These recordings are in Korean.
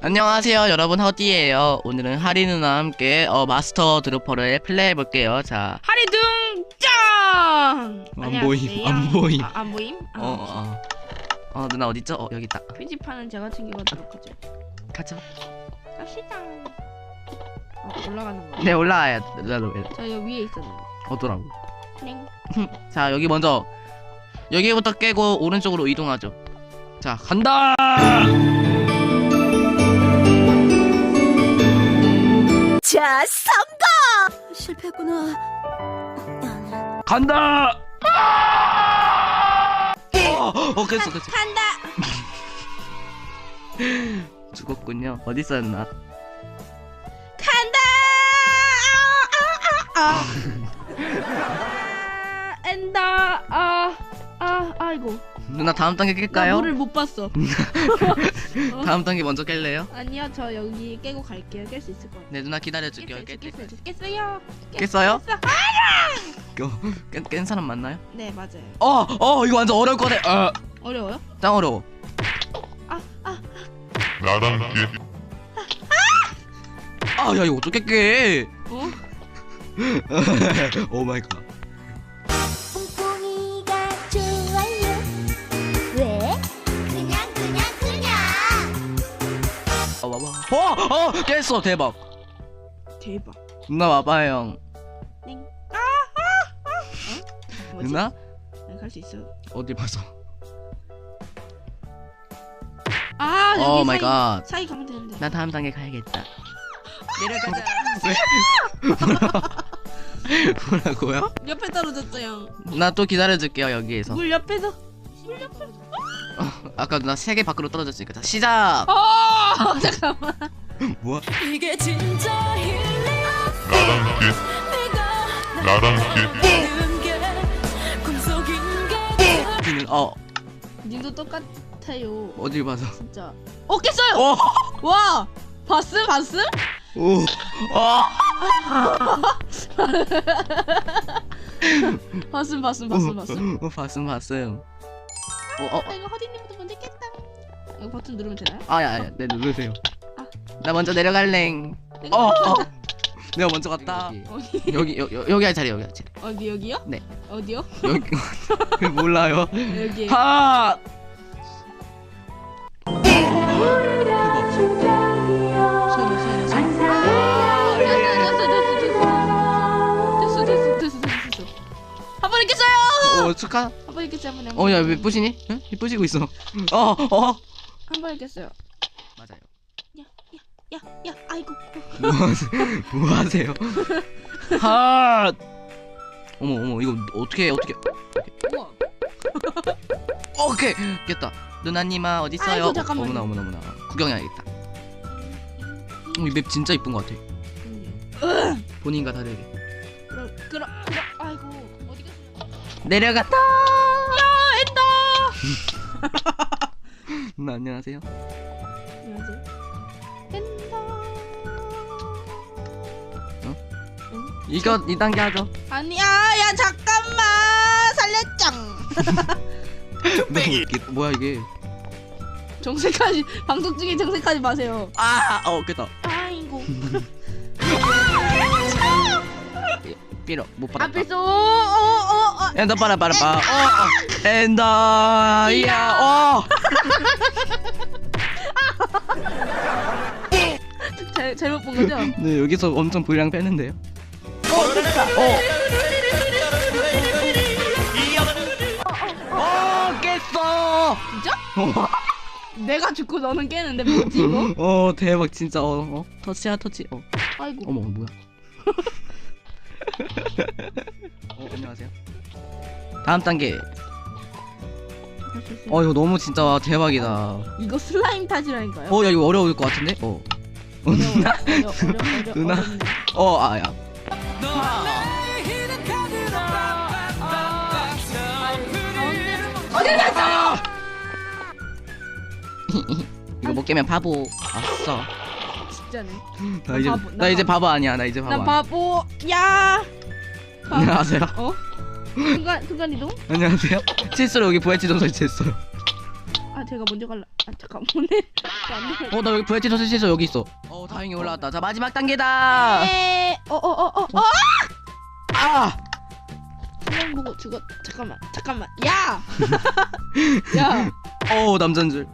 안녕하세요 여러분 허디예요 오늘은 하리 누나와 함께 어, 마스터 드로퍼를 플레이해볼게요 자 하리 등장! 안 보임, 안 보임. 아, 안 보임? 아, 어, 어. 어 누나 어딨죠? 어 여기 있다 표지판은 제가 챙겨가도록 하죠. 가자 갑시다. 어, 올라가는 거. 네 올라와야 나도 저 여기 위에 있었는데. 어더라고 넹. 자 여기 먼저 여기부터 깨고 오른쪽으로 이동하죠 자 간다 자, 성공! 실패구나. 간다 어, 어 깼어 깼어 간다! 죽었군요 어디 있었나 간다! 아, 아, 아, 아. 아, 엔더, 아, 아, 아이고. 누나 다음 단계 나 깰까요? 물을 못 봤어. 다음 단계 먼저 깰래요? 아니요, 저 여기 깨고 갈게요. 깰 수 있을 것 같아요. 네 누나 기다려줄게요 깼어요, 깰 때. 깼어요, 깼어요. 깼어요? 깼어. 깬, 깬 사람 맞나요? 네, 맞아요. 어! 어 이거 완전 어려울 거네 어, 어려워요? 짱 어려워 아, 아, 나랑 뒤에 아야 이거 어떻게 깨 어? 오 마이 갓 어! 어! 깼어 대박 대박. 누나 와봐요 땡. 아, 아, 아. 어? 뭐지? 누나? 갈수 있어. 어디 봐서 아, 여기 오 사이, 마이 갓나 사이 가면 되는데. 다음 단계 가야겠다 내려가자. 뭐라고요? 옆에 떨어졌어요. 나또 기다려줄게요 여기에서 물 옆에서. 물 옆에서. 아까 누나 세 개 밖으로 떨어졌으니까 자 시작 어, 잠깐만. 뭐야? 이게 진짜 힐링 나랑 내가 나랑 게 꿈속인 게 여기는 어 님도 똑같아요. 어딜 봐서 진짜. 어, 깼어요. 어! 와. 봤음? 봤음? 오! 어! 봤음, 봤음, 봤음, 봤음. 어, 봤음 봤음 어, 어, 나 이거 허디님부터 먼저 깼다. 이거 버튼 누르면 되나요? 아야야 네 누르세요 아. 나 먼저 내려갈래. 어. 어, 내가 먼저 갔다. 어디 여기 여, 여, 여기 할 자리 여기 할 자리. 어디 여기요? 네. 어디요? 여기 몰라요. 여기. 하. 어 축하. 한번 읽겠어요 한번. 어, 야, 왜 뿌시니? 응? 뿌시고 있어. 어, 어. 한번 읽겠어요. 야, 야, 아이고. 뭐 하세요 뭐 하세요 하 어머 어머 이거 어떻게 어떻게 우와. 오케이 깼다 누나님아 어디 있어요? 아이고, 잠깐만요. 어머나 어머나 어머나 구경해야겠다 어, 이맵 진짜 이쁜 것 같아 본인과 다르게 그럼, 그럼, 그럼, 아이고. 어디 갔어? 내려갔다 야, 엔더. 누나 안녕하세요. 엔더. 이거 2단계 하죠 아니야, 야, 잠깐만. 살렸짱. 너무 웃기 뭐야 이게 정색하지, 방송 중에 정색하지 마세요. 아어 깼다 아이고. 삐러 못 받았다 앞에서, 어, 어, 어. 엔더 빠라 빠라 빠 어, 어. 엔더 이야 어 잘, 잘못 본 거죠? 네 여기서 엄청 분량 빼는데요 어 됐다 어 어, 깼어! 진짜? 내가 죽고 너는 깨는데 뭐지 이거? 어, 대박, 진짜, 어, 어. 터치야, 터치, 어. 아이고 어머, 뭐야. 어, 안녕하세요. 다음 단계. 어, 이거 너무 진짜 대박이다. 이거 슬라임 탓이라니까요? 어, 야, 이거 어려울 것 같은데? 어. 누나. 어렵네. 어, 아, 야. 이거 못 깨면 바보. 아싸. 진짜네 나 이제, 바보, 나 나 이제 바보. 바보 아니야. 나 이제 바보. 난 아니야. 바보 야 바- 안녕하세요. 어? 순간 순간 이동? 안녕하세요. 실수로 여기 부활지 점 설치했어요. 아 제가 먼저 갈라. 아 잠깐 오늘 안 돼. 어, 나 여기 부활지점 설치해서 여기 있어. 어, 다행히 올라왔다. 자, 마지막 단계다. 에, 어어어어 어, 어, 어. 아! 수영 보고 죽었. 잠깐만 잠깐만. 야. 야. 어, 남잔 줄.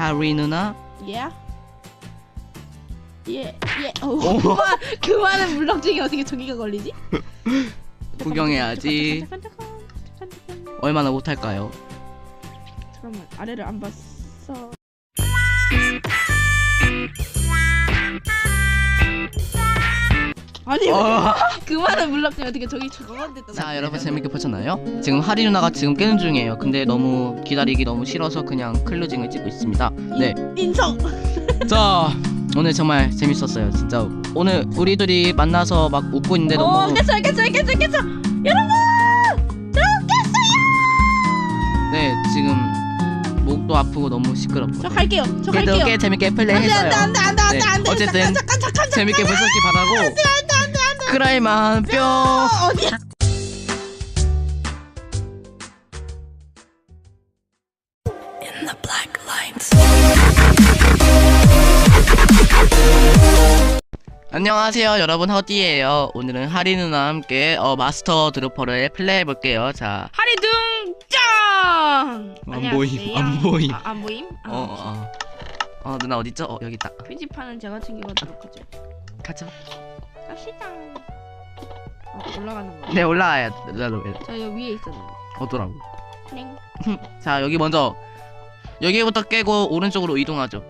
하리 누나. 예. 예, 예. 어, 그만, 그만은 물렁증이 어떻게 저기가 걸리지? 구경해야지. 얼마나 못할까요? 잠깐만, 아래를 안 봤어. 아니, 어. 그만은 물렁증이 어떻게 저기 저건 됐다. 자, 여러분 재밌게 보셨나요? 지금 하리 누나가 지금 깨는 중이에요. 근데 너무 기다리기 너무 싫어서 그냥 클로징을 찍고 있습니다. 네. 인성. 자, 오늘 정말 재밌었어요. 진짜. 오늘 우리 둘이 만나서 막 웃고 있는데 어, 너무 깼어요, 깼어요, 깼어요, 깼어. 여러분, 저 깼어요. 네, 지금 목도 아프고 너무 시끄럽고. 저 갈게요. 저 그래도 갈게요. 꽤 재밌게 안돼 플레이했어요. 안돼 안돼 안돼 안돼 네, 안돼 어쨌든 잠깐 잠깐 잠깐 재밌게 보셨기 바라고. 크라이만 뿅. 어디야? 안녕하세요, 여러분 허디예요. 오늘은 하리 누나와 함께 어, 마스터 드로퍼를 플레이해 볼게요. 자, 하리 등장. 안 보임, 안 보임. 아, 안 보임? 아, 어, 어, 어, 누나 어디 있죠? 어, 여기 있다. 표지판은 제가 챙겨가도록 하죠. 가자. 갑시다. 어, 올라가는 거. 네, 올라와야 누나도 저 여기 위에 있었는데. 어더라고. 넹. 자, 여기 먼저 여기부터 깨고 오른쪽으로 이동하죠.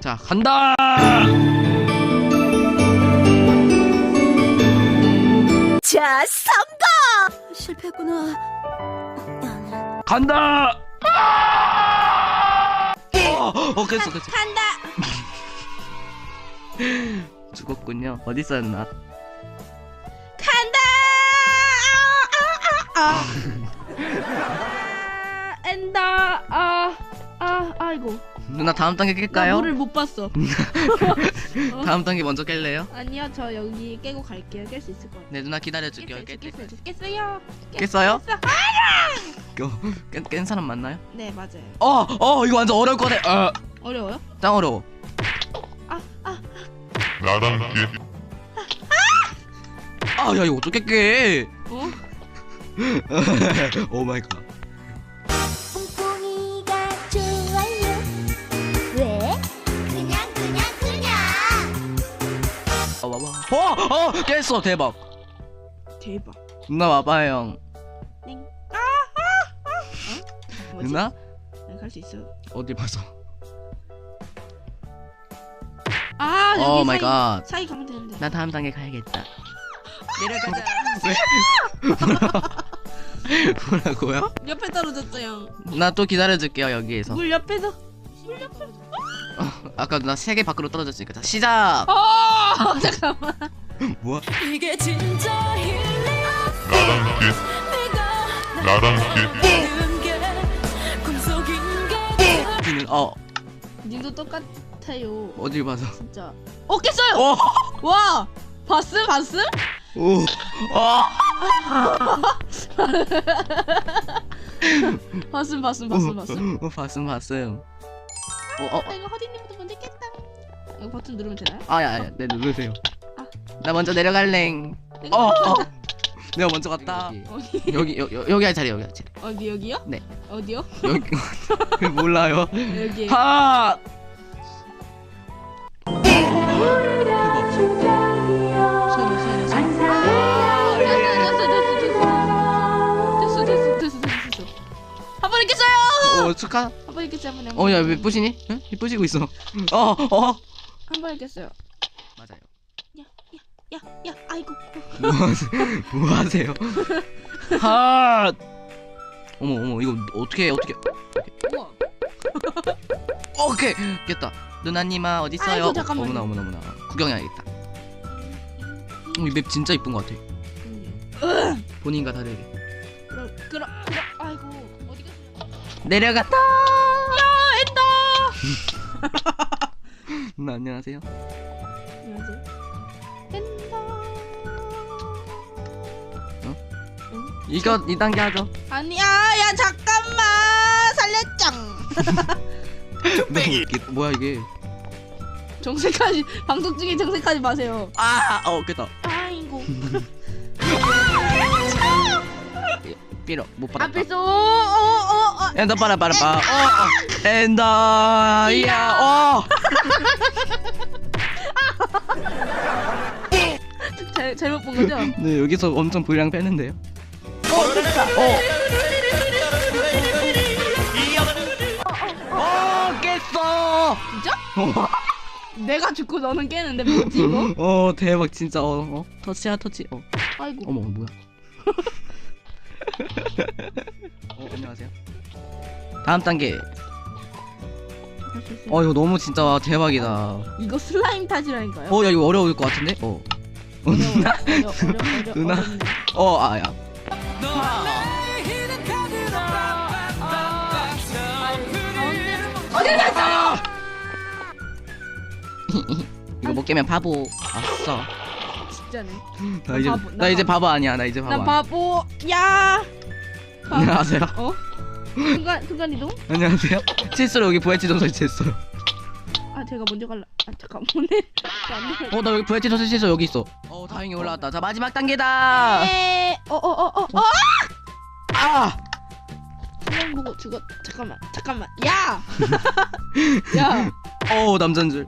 자, 간다. 자, 성공! 실패했구나. 간다. 어, 어, 깼어, 깼어. 간다. 죽었군요. 어디 있었나? 간다. 아, 아, 아, 아. 아, 엔더. 아, 아, 아이고. 누나 다음 단계 나 깰까요? 물을 못 봤어. 다음 단계 먼저 깰래요? 아니요, 저 여기 깨고 갈게요. 깰 수 있을 것 같아요. 네, 누나 기다려줄게요. 깼어요, 깰 때. 깼어요. 깼어요. 깼어요? 깼어. 깬, 깬 사람 맞나요? 네, 맞아요. 어, 어, 이거 완전 어려울 거네. 어, 어려워요? 짱 어려워. 나랑 깨 아, 야, 이거 어떻게 깨? 어? 오 마이 갓. 뽕뽕이가 좋아요 왜? 그냥 그냥 그냥 어, 와봐. 어, 어, 깼어. 대박. 대박. 누나 와봐, 형. 땡. 아, 아, 아. 어? 뭐지? 누나? 갈수 있어. 어디 봐서. 아, 여기 오 마이 사이, 갓. 사이 가면 되는데. 나 다음 단계 가야겠다. 내려가자. 왜? 뭐라고요? 옆에 떨어졌어, 형. 나또 기다려줄게요 여기에서. 물 옆에서. 물 옆에서. 아까 누나 세 개 밖으로 떨어졌으니까 자 시작. 어, 잠깐만. 뭐야? 이게 진짜 힐링 나랑 깨 내가 나랑 깨 나는 게 꿈속인 게 니는 어 님도 똑같 아요. 어딜 봐서. 진짜. 어, 깼어요. 어. 와. 봤음? 봤음? 오. 아. 봤음, 봤음, 봤음, 봤음. 어 봤음 봤음. 어 어. 아, 이거 허디님부터 먼저 깼다. 이거 버튼 누르면 되나요? 아야 야 네 누르세요. 아. 나 먼저 내려갈랭. 내가 어 어. 내가 먼저 갔다. 어디? 여기 여, 여, 여기 할 자리 여기 할 자리. 어디 여기요? 네. 어디요? 여기 몰라요. 여기. 하. 오 축하. 한 번에 깼어요 한 번에. 어야 왜 뿌시니? 응? 뿌시고 있어. 어 어. 한 번에 깼어요. 맞아요. 야야 아이고. 뭐 하세요? 뭐 하세요? 하. 어머 어머 이거 어떻게 어떻게? 우와. 오케이 깼다. 누나님아 어디 있어요? 아이고, 잠깐만요. 어머나 어머나 어머나 구경해야겠다. 어, 이맵 진짜 이쁜 것 같아. 본인과 다르게. 내려갔다. 야 엔더. 누나 안녕하세요. 안녕하세요. 엔더. 이거 2단계 하죠. 아니야 야 잠깐만 살렸짱. 이게 뭐야 이게? 정색하지 방송 중에 정색하지 마세요. 아, 어, 깼다. 아이고. 삐로 못 받았다. 앞에서 어, 엔더 빠라 빠라 빠. 어, 어. 엔더 이야. 어. 잘 잘못 본 거죠? 네 여기서 엄청 불량 빼는데요. 어 됐다. 어 깼어. 진짜? 내가 죽고 너는 깨는데 뭐지 이거? 어 대박 진짜 어, 어 터치야 터치. 어 아이고. 어머 뭐야? 어 안녕하세요. 다음 단계. 할수 있어요. 어 이거 너무 진짜 대박이다. 이거 슬라임 탓이라니까요. 어 야 이거 어려울 것 같은데? 어. 어려워 어려 어려 어려 누나. 어렵네. 어 아야. 이거 못 깨면 바보. 아싸. 진짜네. 나 이제 바보, 나 나 이제 바보. 아니야. 나 이제 바보. 난 아니야. 바보 야. 바보. 안녕하세요. 어? 순간 순간 이동? 안녕하세요. 실수로 여기 부활지 전설 설치했어요. 아 제가 먼저 갈라. 아 잠깐 오늘 안 돼. 어나 여기 부활지 전설 실수 여기 있어. 어 다행히 올라왔다. 자 마지막 단계다. 에, 어, 어, 어, 어, 어, 아. 슬라임 보고 죽었. 잠깐만, 잠깐만. 야, 야, 어 남잔 줄.